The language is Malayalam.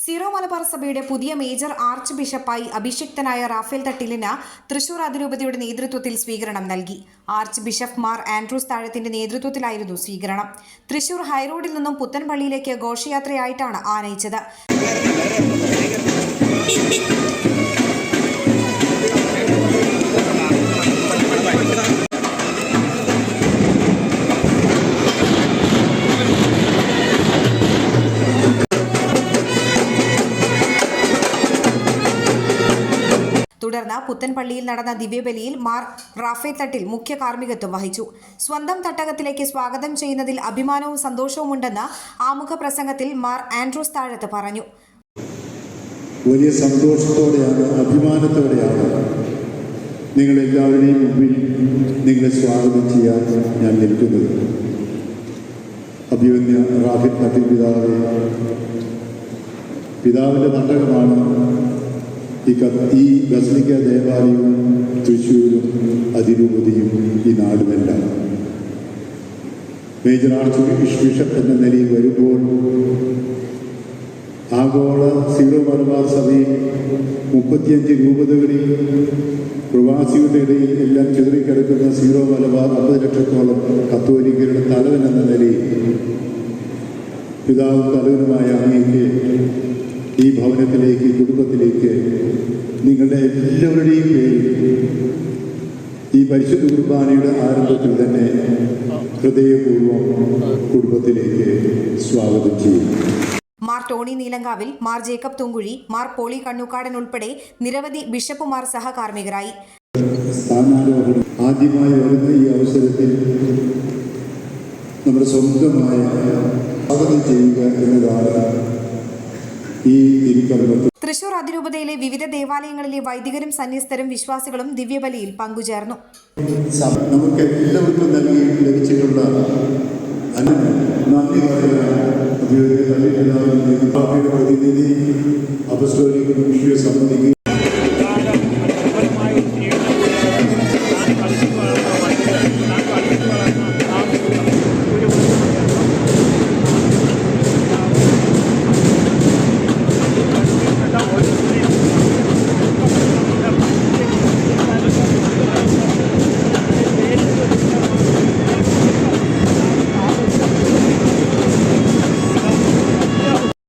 സീറോ മലബാർ സഭയുടെ പുതിയ മേജർ ആർച്ച് ബിഷപ്പായി അഭിഷിക്തനായ റാഫേൽ തട്ടിലിന് തൃശൂർ അതിരൂപതയുടെ നേതൃത്വത്തിൽ സ്വീകരണം നൽകി. ആർച്ച് ബിഷപ്പ് മാർ ആൻഡ്രൂസ് താഴത്തിന്റെ നേതൃത്വത്തിലായിരുന്നു സ്വീകരണം. തൃശൂർ ഹൈറോഡിൽ നിന്നും പുത്തൻപള്ളിയിലേക്ക് ഘോഷയാത്രയായിട്ടാണ് ആനയിച്ചത്. തുടർന്ന് പുത്തൻപള്ളിയിൽ നടന്ന ദിവ്യബലിയിൽ മാർ റാഫേ തട്ടിൽ മുഖ്യ കാർമ്മികത്വം വഹിച്ചു. സ്വന്തം തട്ടകത്തിലേക്ക് സ്വാഗതം ചെയ്യുന്നതിൽ അഭിമാനവും സന്തോഷവുമുണ്ടെന്ന് ആമുഖ പ്രസംഗത്തിൽ മാർ ആൻഡ്രൂസ് താഴത്ത് പറഞ്ഞു. വലിയ സന്തോഷത്തോടെയാണ് അഭിമാനത്തോടെയാണ് നിങ്ങളെല്ലാവരുടെയും മുമ്പിൽ നിങ്ങളെ സ്വാഗതം ചെയ്യാൻ ഞാൻ നിൽക്കുന്നത്. അഭിമന്യ റാഫിൻ തട്ടിൽ പിതാവ് പിതാവിന്റെ നാട്ടകമാണ് ഈ ബസലിക്ക ദേവാലയവും തൃശ്ശൂരും അതിരൂപതയും ഈ നാടുമെല്ലാം. മേജർ ആർച്ച് ബിഷപ്പ് എന്ന നിലയിൽ വരുമ്പോൾ ആഗോള സീറോ മലബാർ സഭയിൽ മുപ്പത്തിയഞ്ച് രൂപതകളിൽ പ്രവാസികളുടെ ഇടയിൽ എല്ലാം ചിതറിക്കിടക്കുന്ന സീറോ മലബാർ അമ്പത് ലക്ഷത്തോളം കത്തോലിക്കരുടെ തലവൻ എന്ന നിലയിൽ പിതാവും തലവനുമായ അങ്ങേക്ക് ഈ ഭവനത്തിലേക്ക് കുടുംബത്തിലേക്ക് എല്ലാവരുടെയും പേരിൽ ഈ പരിശുദ്ധ കുർബാനയുടെ ആരംഭത്തിൽ തന്നെ ഹൃദയപൂർവം കുടുംബത്തിലേക്ക് സ്വാഗതം ചെയ്യും Mar Tony Neelankavil Mar Jacob Thoonkuzhy Mar poly Kannookadan ഉൾപ്പെടെ നിരവധി ബിഷപ്പുമാർ സഹകാർമ്മികരായി. സ്ഥാനാരോഹണം ആദ്യമായി വരുന്ന ഈ അവസരത്തിൽ നമ്മുടെ സ്വന്തമായ സ്വാഗതം ചെയ്യുക എന്നതാണ് ഈ തിരുക്കർമ്മത്തിൽ തൃശൂർ അതിരൂപതയിലെ വിവിധ ദേവാലയങ്ങളിലെ വൈദികരും സന്യസ്തരും വിശ്വാസികളും ദിവ്യബലിയിൽ പങ്കുചേർന്നു. നമുക്ക് എല്ലാവർക്കും നൽകി ലഭിച്ചിട്ടുള്ള പ്രതിനിധി അപസ്റ്റോലിക് വിഷയ സംബന്ധിക്കുക